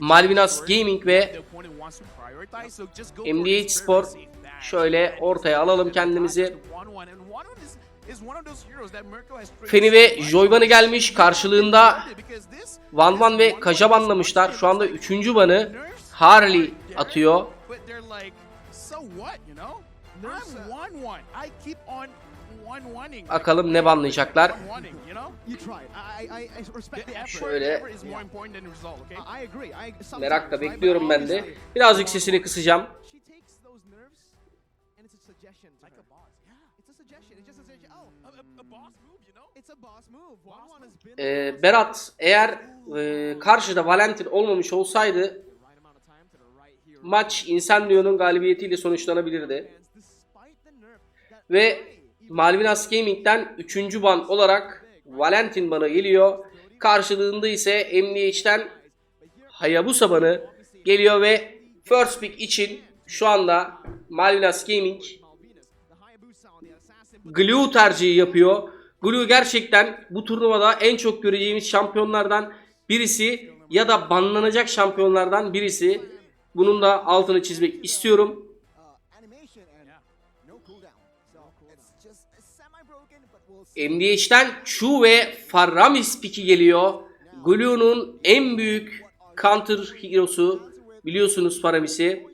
Malvinas Gaming ve MDH Spor şöyle ortaya alalım kendimizi. Feni ve Joyban'ı gelmiş. Karşılığında Van Van ve Kaja banlamışlar. Şu anda 3. banı Harley atıyor. Bakalım ne banlayacaklar. Şöyle merakla bekliyorum ben de. Birazcık sesini kısacağım. Ee, Berat eğer e, karşıda Valentin olmamış olsaydı maç Incendios'un galibiyetiyle sonuçlanabilirdi. Ve Malvinas Gaming'den 3. ban olarak Valentin bana geliyor. Karşılığında ise MDH'den Hayabusa banı geliyor ve First Pick için şu anda Malvinas Gaming Glue tercihi yapıyor. Glue gerçekten bu turnuvada en çok göreceğimiz şampiyonlardan birisi ya da banlanacak şampiyonlardan birisi. Bunun da altını çizmek istiyorum. MDH'den Chu ve Faramis piki geliyor. Glue'nun en büyük counter hero'su biliyorsunuz Faramis'i.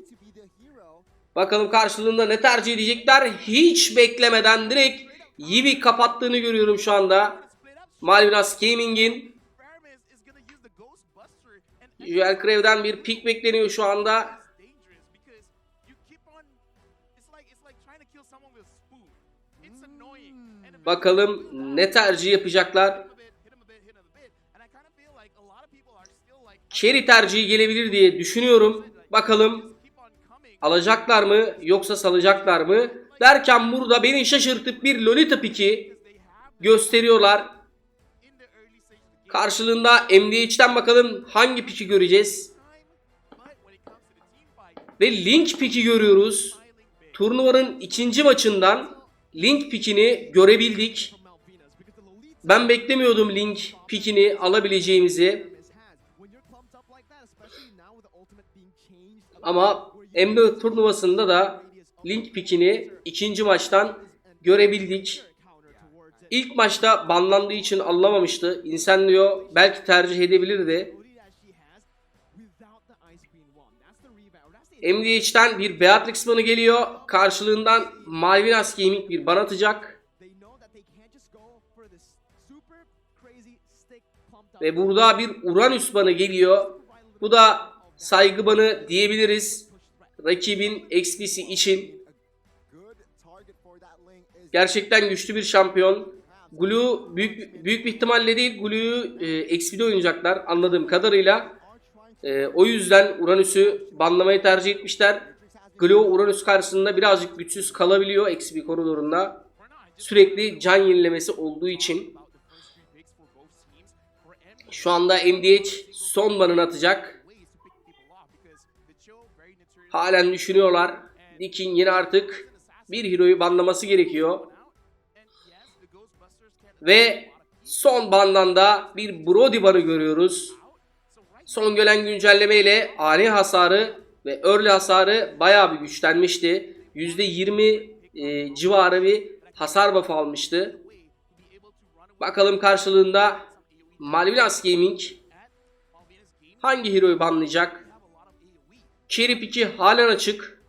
Bakalım karşılığında ne tercih edecekler. Hiç beklemeden direkt Yivi kapattığını görüyorum şu anda. Malvinas Gaming'in Joel Crave'den bir pik bekleniyor şu anda. People are still like Cherry tercihi gelebilir diye düşünüyorum. Bakalım alacaklar mı yoksa salacaklar mı? Derken burada beni şaşırtıp bir Lolita piki gösteriyorlar. Karşılığında MDH'den bakalım hangi piki göreceğiz. Ve Link piki görüyoruz. Turnuvanın ikinci maçından Link pikini görebildik. Ben beklemiyordum Link pikini alabileceğimizi. Ama M4 turnuvasında da Link pikini ikinci maçtan görebildik. İlk maçta banlandığı için alamamıştı. Incendio belki tercih edebilirdi. MDH'den bir Beatrix banı geliyor. Karşılığından Malvinas Gaming bir ban atacak. Ve burada bir Uranüs banı geliyor. Bu da saygı banı diyebiliriz. Rakibin XP'si için. Gerçekten güçlü bir şampiyon. Glue büyük, büyük bir ihtimalle değil Glue'yu e, XP'de oynayacaklar anladığım kadarıyla. E, o yüzden Uranüs'ü banlamayı tercih etmişler. Glue Uranüs karşısında birazcık güçsüz kalabiliyor XP koridorunda. Sürekli can yenilemesi olduğu için. Şu anda MDH son banını atacak. Halen düşünüyorlar. Dick'in yine artık bir hero'yu banlaması gerekiyor. Ve son bandan da bir Brody banı görüyoruz. Son gelen güncelleme ile ani hasarı ve early hasarı bayağı bir güçlenmişti. %20 e, civarı bir hasar buff almıştı. Bakalım karşılığında Malvinas Gaming hangi hero'yu banlayacak? Cherry Pick'i halen açık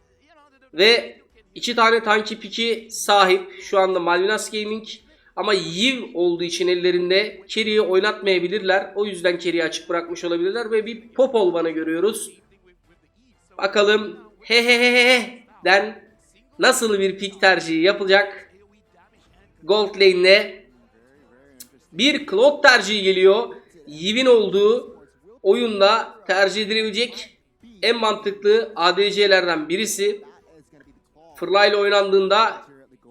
ve iki tane tanki piki sahip şu anda Malvinas Gaming. Ama Yiv olduğu için ellerinde Kerry'i oynatmayabilirler. O yüzden Kerry'i açık bırakmış olabilirler ve bir Popol bana görüyoruz. Bakalım he he he he den nasıl bir pik tercihi yapılacak? Gold lane'de bir Claude tercihi geliyor. Yiv'in olduğu oyunda tercih edilebilecek en mantıklı ADC'lerden birisi. Fırlayla oynandığında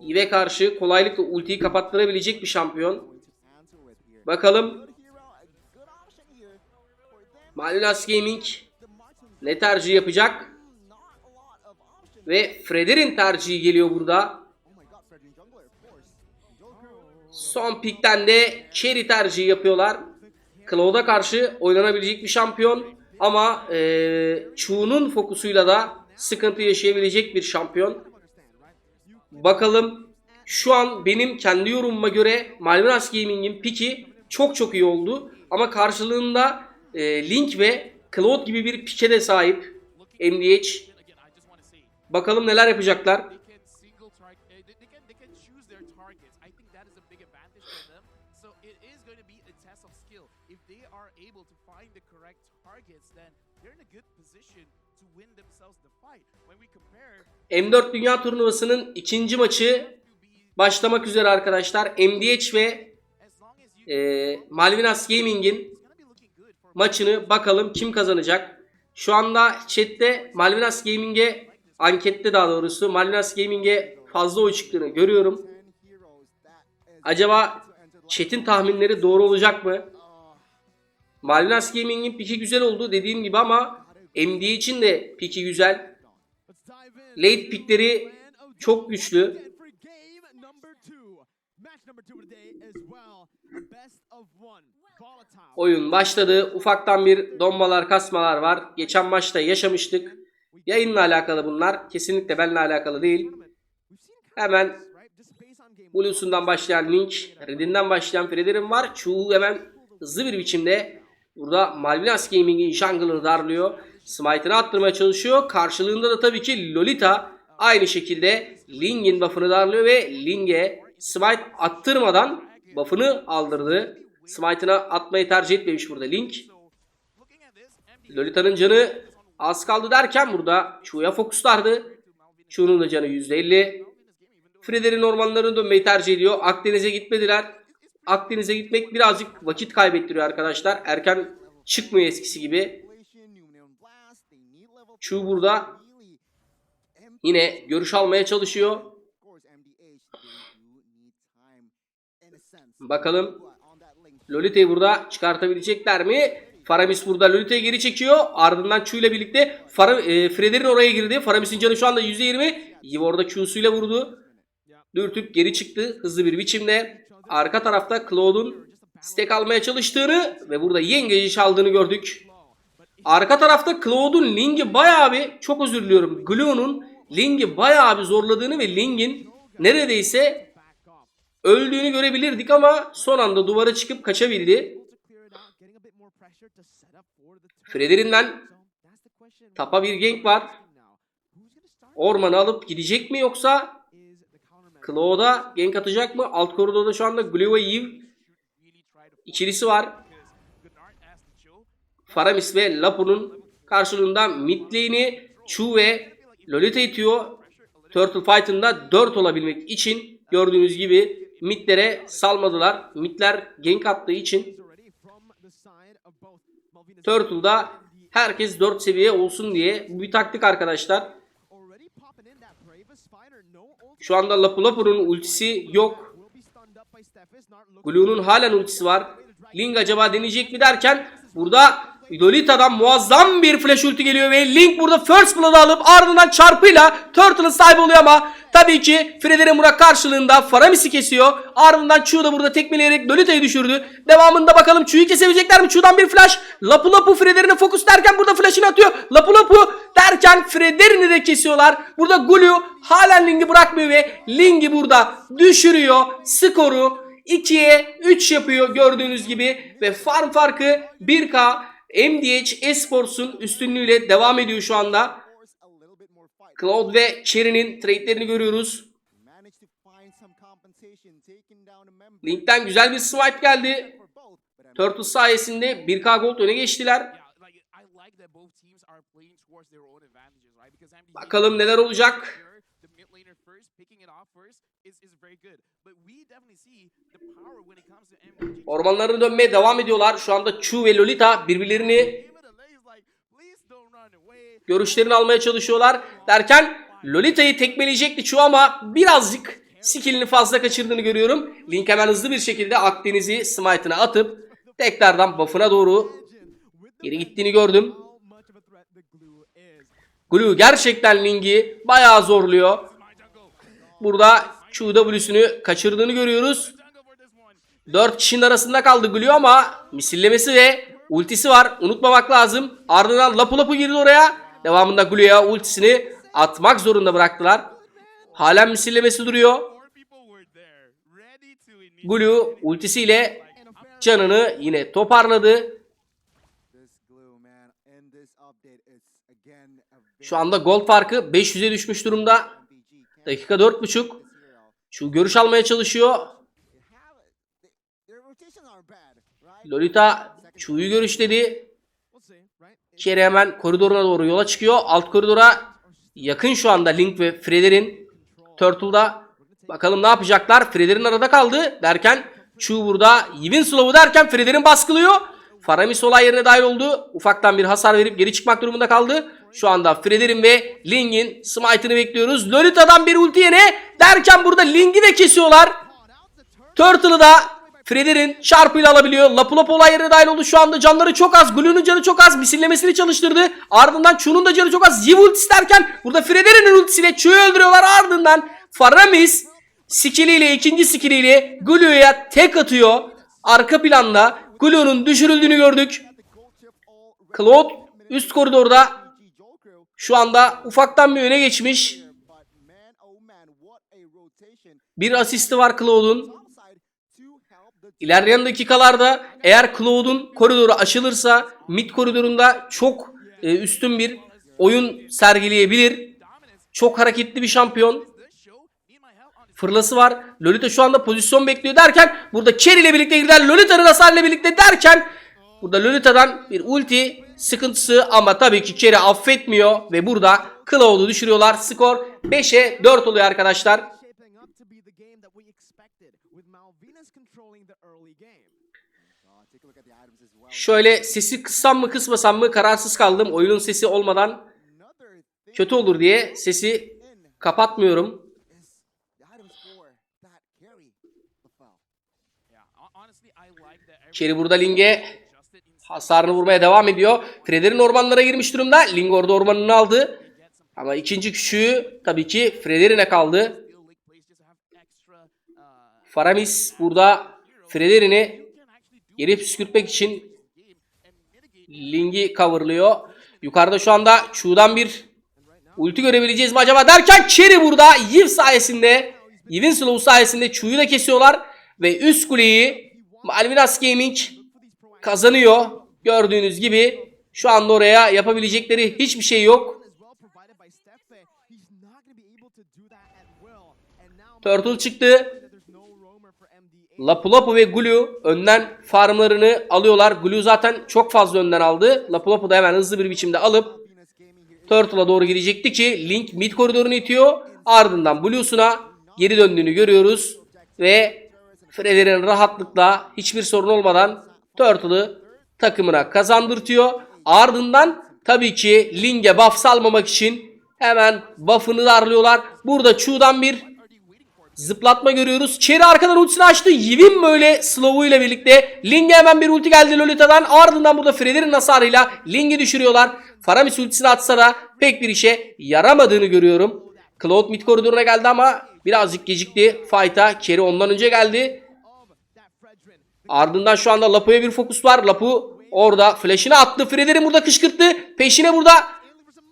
Yiv'e karşı kolaylıkla ultiyi kapattırabilecek bir şampiyon. Bakalım Malinas Gaming ne tercih yapacak? Ve Freder'in tercihi geliyor burada. Son pikten de Cherry tercihi yapıyorlar. Cloud'a karşı oynanabilecek bir şampiyon. Ama e, Chu'nun fokusuyla da sıkıntı yaşayabilecek bir şampiyon. Bakalım şu an benim kendi yorumuma göre Malvinas Gaming'in piki çok çok iyi oldu. Ama karşılığında e, Link ve Cloud gibi bir pike de sahip MDH. Bakalım neler yapacaklar. M4 Dünya Turnuvası'nın ikinci maçı başlamak üzere arkadaşlar. MDH ve e, Malvinas Gaming'in maçını bakalım kim kazanacak. Şu anda chatte Malvinas Gaming'e ankette daha doğrusu Malvinas Gaming'e fazla oy çıktığını görüyorum. Acaba chat'in tahminleri doğru olacak mı? Malvinas Gaming'in piki güzel oldu dediğim gibi ama MD için de piki güzel. Late pickleri çok güçlü. Oyun başladı. Ufaktan bir donmalar kasmalar var. Geçen maçta yaşamıştık. Yayınla alakalı bunlar. Kesinlikle benimle alakalı değil. Hemen Blues'undan başlayan Link, Red'inden başlayan Fredер'in var. Chu hemen hızlı bir biçimde burada Malvinas Gaming'in jungler'ı darlıyor. Smite'ını attırmaya çalışıyor. Karşılığında da tabii ki Lolita aynı şekilde Ling'in buff'ını darlıyor ve Ling'e Smite attırmadan buff'ını aldırdı. Smite'ına atmayı tercih etmemiş burada Link. Lolita'nın canı az kaldı derken burada Chu'ya fokuslardı. Chu'nun da canı %50. Freder'in ormanlarına dönmeyi tercih ediyor. Akdeniz'e gitmediler. Akdeniz'e gitmek birazcık vakit kaybettiriyor arkadaşlar. Erken çıkmıyor eskisi gibi. Chu burada yine görüş almaya çalışıyor. Bakalım Lolita'yı burada çıkartabilecekler mi? Faramis burada Lolita'yı geri çekiyor. Ardından Q ile birlikte e, Freder'in oraya girdi. Faramis'in canı şu anda %20. Yiv orada Q'suyla vurdu. Dürtüp geri çıktı hızlı bir biçimde. Arka tarafta Claude'un stack almaya çalıştığını ve burada yengeyi çaldığını gördük. Arka tarafta Claude'un Ling'i bayağı bir çok özür diliyorum. Glue'nun Ling'i bayağı bir zorladığını ve Ling'in neredeyse öldüğünü görebilirdik ama son anda duvara çıkıp kaçabildi. Freder'inden tapa bir gank var. Ormanı alıp gidecek mi yoksa Claw'da gank atacak mı? Alt koridorda şu anda Glue ve Eve ikilisi var. Faramis ve Lapu'nun karşılığında mid lane'i Chu ve Lolita itiyor. Turtle Fight'ında 4 olabilmek için gördüğünüz gibi midlere salmadılar. Midler gank attığı için Turtle'da herkes 4 seviye olsun diye bu bir taktik arkadaşlar. Şu anda Lapu Lapu'nun ultisi yok. Glue'nun halen ultisi var. Ling acaba deneyecek mi derken burada Lolita'dan muazzam bir flash ulti geliyor ve Link burada first blood'ı alıp ardından çarpıyla Turtle'ın sahibi oluyor ama tabii ki Frederick Murak karşılığında Faramis'i kesiyor. Ardından Chu da burada tekmeleyerek Lolita'yı düşürdü. Devamında bakalım Chu'yu kesebilecekler mi? Chu'dan bir flash. Lapu Lapu Frederick'e fokus derken burada flash'ını atıyor. Lapu Lapu derken Frederick'i de kesiyorlar. Burada Gulu halen Link'i bırakmıyor ve Link'i burada düşürüyor. Skoru 2'ye 3 yapıyor gördüğünüz gibi ve farm farkı 1K MDH Esports'un üstünlüğüyle devam ediyor şu anda. Cloud ve Cherry'nin trade'lerini görüyoruz. Link'ten güzel bir swipe geldi. Turtle sayesinde 1K Gold öne geçtiler. Bakalım neler olacak. Mid laner first, picking it off first is, is very good. But we definitely see the power when it comes to MD. Ormanlarına dönmeye devam ediyorlar. Şu anda Chu ve Lolita birbirlerini görüşlerini almaya çalışıyorlar. Derken Lolita'yı tekmeleyecekti Chu ama birazcık skillini fazla kaçırdığını görüyorum. Link hemen hızlı bir şekilde Akdeniz'i smite'ına atıp tekrardan buff'ına doğru geri gittiğini gördüm. Glue gerçekten Link'i bayağı zorluyor. Burada QW'sünü kaçırdığını görüyoruz. Jungle for this one. 4 kişinin arasında kaldı Glue ama misillemesi ve ultisi var. Unutmamak lazım. Ardından Lapu Lapu girdi oraya. Devamında Glue'ya ultisini atmak zorunda bıraktılar. Halen misillemesi duruyor. Glue ultisiyle canını yine toparladı. Şu anda gol farkı 500'e düşmüş durumda. Dakika 4.5. Şu görüş almaya çalışıyor. Lolita Chu'yu görüşledi. Kerry hemen koridoruna doğru yola çıkıyor. Alt koridora yakın şu anda Link ve Freder'in Turtle'da. Bakalım ne yapacaklar. Freder'in arada kaldı derken Chu burada Yivin Slow'u derken Freder'in baskılıyor. Faramis olay yerine dahil oldu. Ufaktan bir hasar verip geri çıkmak durumunda kaldı. Şu anda Freder'in ve Ling'in smite'ını bekliyoruz. Lolita'dan bir ulti yine derken burada Ling'i de kesiyorlar. Turtle'ı da Freder'in çarpıyla alabiliyor. Lapu Lapu olay yerine dahil oldu. Şu anda canları çok az. Glue'nun canı çok az. Misillemesini çalıştırdı. Ardından Chu'nun da canı çok az. Yiv ultisi derken burada Freder'in ultisiyle Chu'yu öldürüyorlar. Ardından Faramis skilliyle ikinci skilliyle Glue'ya tek atıyor. Arka planda Glue'nun düşürüldüğünü gördük. Claude üst koridorda şu anda ufaktan bir öne geçmiş. Bir asisti var Claude'un. İlerleyen dakikalarda eğer Claude'un koridoru açılırsa mid koridorunda çok e, üstün bir oyun sergileyebilir. Çok hareketli bir şampiyon. Fırlası var. Lolita şu anda pozisyon bekliyor derken burada Kerry ile birlikte girdiler. Lolita'nın hasarıyla birlikte derken burada Lolita'dan bir ulti sıkıntısı ama tabii ki Kerry affetmiyor ve burada Cloud'u düşürüyorlar. Skor 5'e 4 oluyor arkadaşlar. Şöyle sesi kıssam mı kısmasam mı kararsız kaldım. Oyunun sesi olmadan kötü olur diye sesi kapatmıyorum. Kerry burada Ling'e hasarını vurmaya devam ediyor. Freder'in ormanlara girmiş durumda. Ling orada ormanını aldı. Ama ikinci küçüğü tabii ki Freder'ine kaldı. Faramis burada Freder'ini geri püskürtmek için Ling'i coverlıyor. Yukarıda şu anda Chu'dan bir ulti görebileceğiz mi acaba derken Cherry burada Yiv sayesinde Yiv'in slow sayesinde Chu'yu da kesiyorlar ve üst kuleyi Malvinas Gaming kazanıyor. Gördüğünüz gibi şu anda oraya yapabilecekleri hiçbir şey yok. Turtle çıktı. there's no roamer for MD8. Lapu Lapu ve Glue önden farmlarını alıyorlar. Glue zaten çok fazla önden aldı. Lapu Lapu da hemen hızlı bir biçimde alıp Turtle'a doğru gidecekti ki Link mid koridorunu itiyor. Ardından Blue'suna geri döndüğünü görüyoruz. Ve Freddy'nin rahatlıkla hiçbir sorun olmadan Turtle'ı takımına kazandırtıyor. Ardından tabii ki Link'e buff salmamak için hemen buff'ını darlıyorlar. Burada Chu'dan bir Zıplatma görüyoruz. Cherry arkadan ultisini açtı. Yivin böyle slow'u ile birlikte. Ling'e hemen bir ulti geldi Lolita'dan. Ardından burada Freder'in hasarıyla Ling'i düşürüyorlar. Faramis ultisini atsa da pek bir işe yaramadığını görüyorum. Cloud mid koridoruna geldi ama birazcık gecikti. Fight'a Cherry ondan önce geldi. Ardından şu anda Lapu'ya bir fokus var. Lapu orada flash'ını attı. Freder'in burada kışkırttı. Peşine burada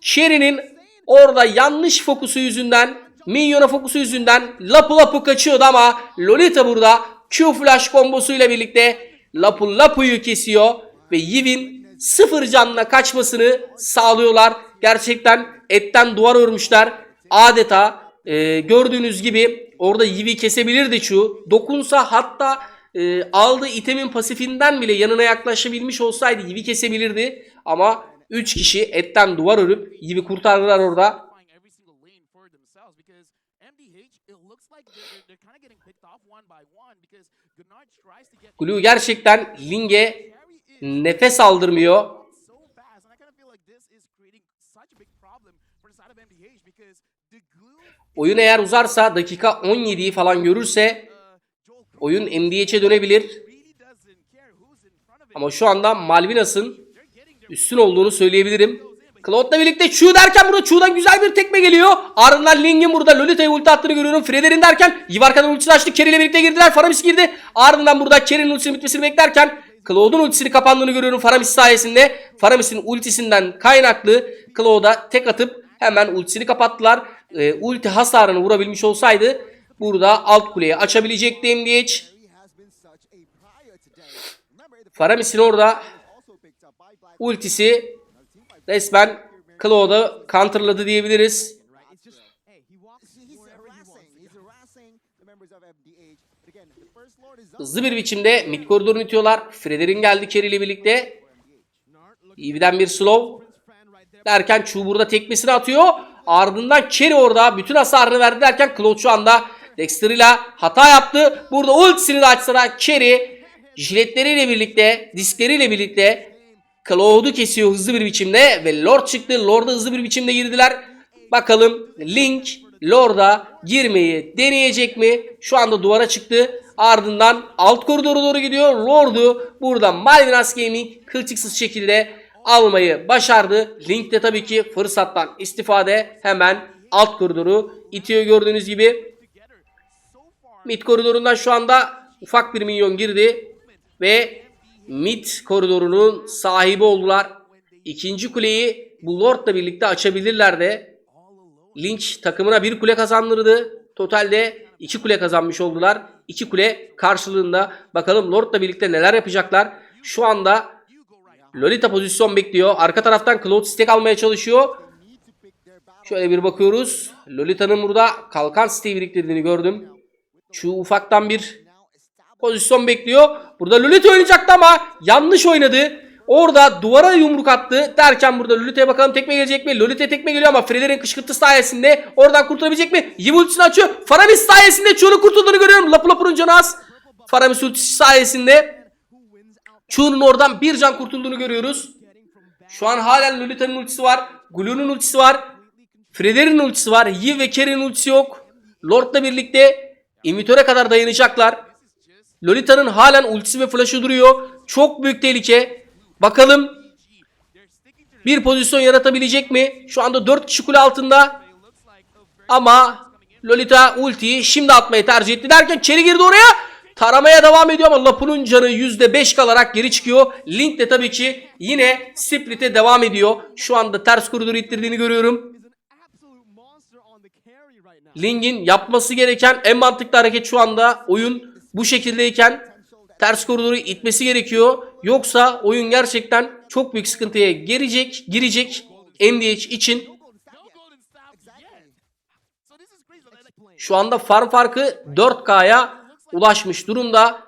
Cherry'nin orada yanlış fokusu yüzünden Minyona fokusu yüzünden Lapu Lapu kaçıyordu ama Lolita burada Q flash kombosuyla birlikte Lapu Lapu'yu kesiyor ve Yiv'in sıfır canla kaçmasını sağlıyorlar. Gerçekten etten duvar örmüşler. Adeta e, gördüğünüz gibi orada Yiv'i kesebilirdi Q. Dokunsa hatta e, aldığı itemin pasifinden bile yanına yaklaşabilmiş olsaydı Yiv'i kesebilirdi. Ama 3 kişi etten duvar örüp Yiv'i kurtardılar orada. Glue gerçekten Ling'e nefes aldırmıyor. Oyun eğer uzarsa dakika 17'yi falan görürse oyun MDH'e dönebilir. Ama şu anda Malvinas'ın üstün olduğunu söyleyebilirim. Claude'la birlikte Chu derken burada Chu'dan güzel bir tekme geliyor. Ardından Ling'in burada Lolita'ya ulti attığını görüyorum. Freder'in derken Yivarka'nın ultisini açtı. Kerry birlikte girdiler. Faramis girdi. Ardından burada Kerry'nin ultisinin bitmesini beklerken Claude'un ultisini kapandığını görüyorum Faramis sayesinde. Faramis'in ultisinden kaynaklı Claude'a tek atıp hemen ultisini kapattılar. Ee, ulti hasarını vurabilmiş olsaydı burada alt kuleyi açabilecekti MDH. Faramis'in orada ultisi resmen Claude'u counterladı diyebiliriz. Hızlı bir biçimde mid koridorunu itiyorlar. Freder'in geldi Kerry ile birlikte. Eevee'den bir slow. Derken Chu burada tekmesini atıyor. Ardından Kerry orada bütün hasarını verdi derken Claude şu anda Dexter ile hata yaptı. Burada ultisini de açsa da Kerry jiletleriyle birlikte, diskleriyle birlikte Claude'u kesiyor hızlı bir biçimde ve Lord çıktı. Lord'a hızlı bir biçimde girdiler. Bakalım Link Lord'a girmeyi deneyecek mi? Şu anda duvara çıktı. Ardından alt koridora doğru gidiyor. Lord'u burada Malvinas Gaming kılçıksız şekilde almayı başardı. Link de tabii ki fırsattan istifade hemen alt koridoru itiyor gördüğünüz gibi. Mid koridorundan şu anda ufak bir minyon girdi ve mid koridorunun sahibi oldular. İkinci kuleyi bu Lord'la birlikte açabilirler de. Lynch takımına bir kule kazandırdı. Totalde iki kule kazanmış oldular. İki kule karşılığında bakalım Lord'la birlikte neler yapacaklar. Şu anda Lolita pozisyon bekliyor. Arka taraftan Cloud stack almaya çalışıyor. Şöyle bir bakıyoruz. Lolita'nın burada kalkan siteyi biriktirdiğini gördüm. Şu ufaktan bir pozisyon bekliyor. Burada Lolita oynayacaktı ama yanlış oynadı. Orada duvara yumruk attı derken burada Lolita'ya bakalım tekme gelecek mi? Lolita'ya tekme geliyor ama Freder'in kışkırtısı sayesinde oradan kurtulabilecek mi? Yim ultisini açıyor. Faramis sayesinde Chu'nun kurtulduğunu görüyorum. Lapu Lapu'nun canı az. Faramis ultisi sayesinde Chu'nun oradan bir can kurtulduğunu görüyoruz. Şu an halen Lolita'nın ultisi var. Glue'nun ultisi var. Freder'in ultisi var. Yi ve Kerry'nin ultisi yok. Lord'la birlikte imitöre kadar dayanacaklar. Lolita'nın halen ultisi ve flash'ı duruyor. Çok büyük tehlike. Bakalım bir pozisyon yaratabilecek mi? Şu anda 4 kişi kule altında. Ama Lolita ultiyi şimdi atmayı tercih etti derken Cherry girdi oraya. Taramaya devam ediyor ama Lapu'nun canı %5 kalarak geri çıkıyor. Link de tabii ki yine split'e devam ediyor. Şu anda ters koridoru ittirdiğini görüyorum. Is an absolute monster on the Link'in yapması gereken en mantıklı hareket şu anda oyun bu şekildeyken ters koridoru itmesi gerekiyor. Yoksa oyun gerçekten çok büyük sıkıntıya girecek, girecek MDH için. Şu anda farm farkı 4K'ya ulaşmış durumda.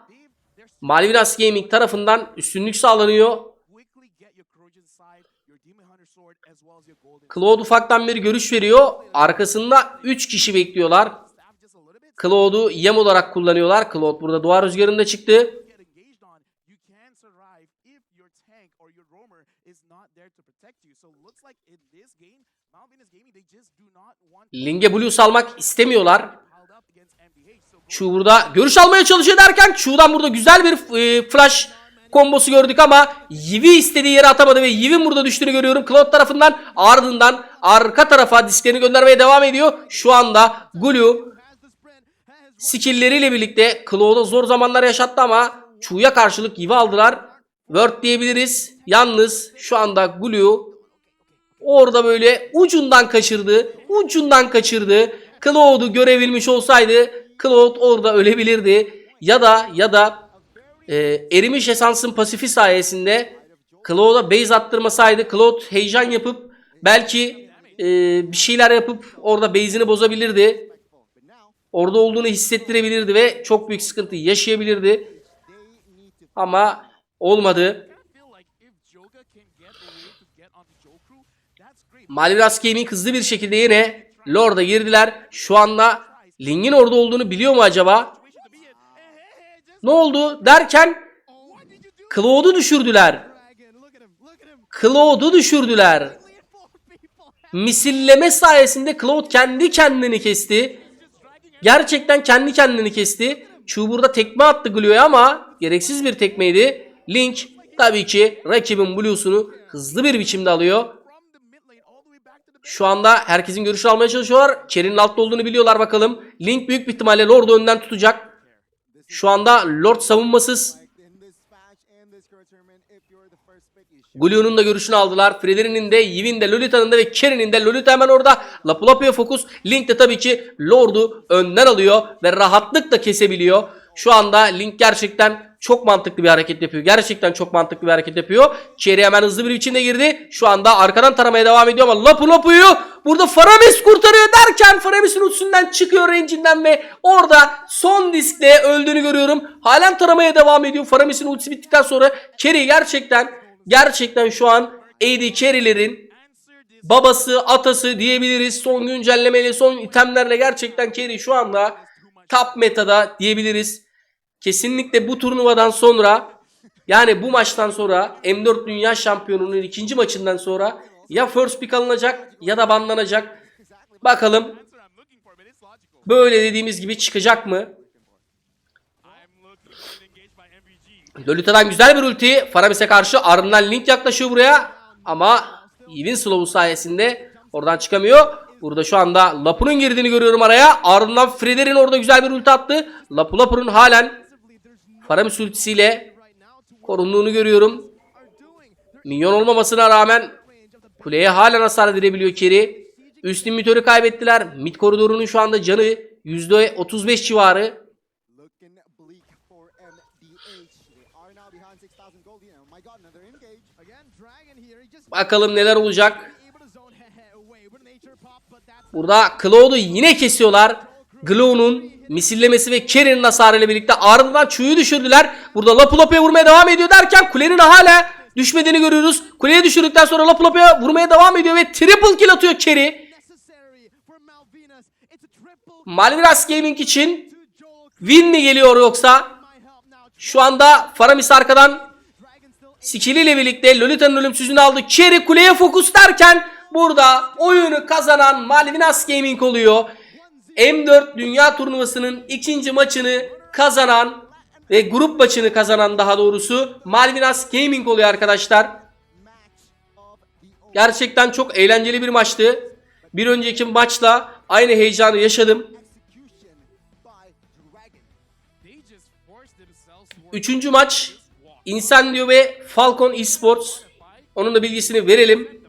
Malvinas Gaming tarafından üstünlük sağlanıyor. Claude ufaktan bir görüş veriyor. Arkasında 3 kişi bekliyorlar. Claude'u yem olarak kullanıyorlar. Claude burada duvar rüzgarında çıktı. Ling'e blue salmak istemiyorlar. Chu burada görüş almaya çalışıyor derken Chu'dan burada güzel bir e, flash kombosu gördük ama Yivi istediği yere atamadı ve Yivi'nin burada düştüğünü görüyorum. Cloud tarafından ardından arka tarafa disklerini göndermeye devam ediyor. Şu anda Gulu skill'leriyle birlikte Cloud'a zor zamanlar yaşattı ama Chu'ya karşılık Yivi aldılar. Word diyebiliriz. Yalnız şu anda Gulu orada böyle ucundan kaçırdı. Ucundan kaçırdı. Cloud'u görebilmiş olsaydı Cloud orada ölebilirdi. Ya da ya da e, erimiş esansın pasifi sayesinde Cloud'a base attırmasaydı Cloud heyecan yapıp belki e, bir şeyler yapıp orada base'ini bozabilirdi. Orada olduğunu hissettirebilirdi ve çok büyük sıkıntı yaşayabilirdi. Ama olmadı. Malvinas Gaming hızlı bir şekilde yine Lord'a girdiler. Şu anda Ling'in orada olduğunu biliyor mu acaba? Ne oldu derken? Cloud'u düşürdüler. Cloud'u düşürdüler. Misilleme sayesinde Cloud kendi kendini kesti. Gerçekten kendi kendini kesti. Chu burada tekme attı Glue'ya ama gereksiz bir tekmeydi. Link tabii ki rakibin Blue'sunu hızlı bir biçimde alıyor. Şu anda herkesin görüşünü almaya çalışıyorlar. Kerry'nin altta olduğunu biliyorlar bakalım. Link büyük bir ihtimalle Lord'u önden tutacak. Şu anda Lord savunmasız. Glue'nun da görüşünü aldılar. Frederick'in de, Yiv'in de, Lolita'nın da ve Kerry'nin de. Lolita hemen orada. Lapu Lapu'ya fokus. Link de tabii ki Lord'u önden alıyor ve rahatlıkla kesebiliyor. Şu anda Link gerçekten çok mantıklı bir hareket yapıyor. Gerçekten çok mantıklı bir hareket yapıyor. Kerry hemen hızlı bir biçimde girdi. Şu anda arkadan taramaya devam ediyor ama Lapu Lapu'yu burada Faramis kurtarıyor derken Faramis'in üstünden çıkıyor range'inden ve orada son diskte öldüğünü görüyorum. Halen taramaya devam ediyor. Faramis'in ultisi bittikten sonra Kerry gerçekten gerçekten şu an AD Carry'lerin babası, atası diyebiliriz. Son güncellemeyle, son itemlerle gerçekten Kerry şu anda top metada diyebiliriz. Kesinlikle bu turnuvadan sonra yani bu maçtan sonra M4 Dünya Şampiyonu'nun ikinci maçından sonra ya first pick alınacak ya da banlanacak. Bakalım böyle dediğimiz gibi çıkacak mı? Lolita'dan güzel bir ulti. Faramis'e karşı ardından Link yaklaşıyor buraya. Ama Even Slow'u sayesinde oradan çıkamıyor. Burada şu anda Lapu'nun girdiğini görüyorum araya. Ardından Freder'in orada güzel bir ulti attı. Lapu Lapu'nun halen Faramis ultisiyle korunduğunu görüyorum. Minyon olmamasına rağmen kuleye halen hasar verebiliyor Kerry. Üst limitörü kaybettiler. Mid koridorunun şu anda canı %35 civarı. looking bleak for MDH. They are now behind 6,000 gold. You know, my God, another engage. Again, Dragon here. He just Bakalım neler olacak. Burada Cloud'u yine kesiyorlar. Glow'un misillemesi ve Kerry'nin hasarıyla birlikte ardından Chu'yu düşürdüler. Burada Lapu Lapu'ya vurmaya devam ediyor derken kulenin hala düşmediğini görüyoruz. Kuleye düşürdükten sonra Lapu Lapu'ya vurmaya devam ediyor ve triple kill atıyor Kerry. Malvinas. Gaming için win mi geliyor yoksa? Şu anda Faramis arkadan Dragon still Skill ile birlikte Lolita'nın ölümsüzlüğünü aldı. Kerry kuleye fokus derken burada oyunu kazanan Malvinas Gaming oluyor. M4 Dünya Turnuvası'nın ikinci maçını kazanan ve grup maçını kazanan daha doğrusu Malvinas Gaming oluyor arkadaşlar. Gerçekten çok eğlenceli bir maçtı. Bir önceki maçla aynı heyecanı yaşadım. Üçüncü maç Incendio ve Falcon Esports. Onun da bilgisini verelim.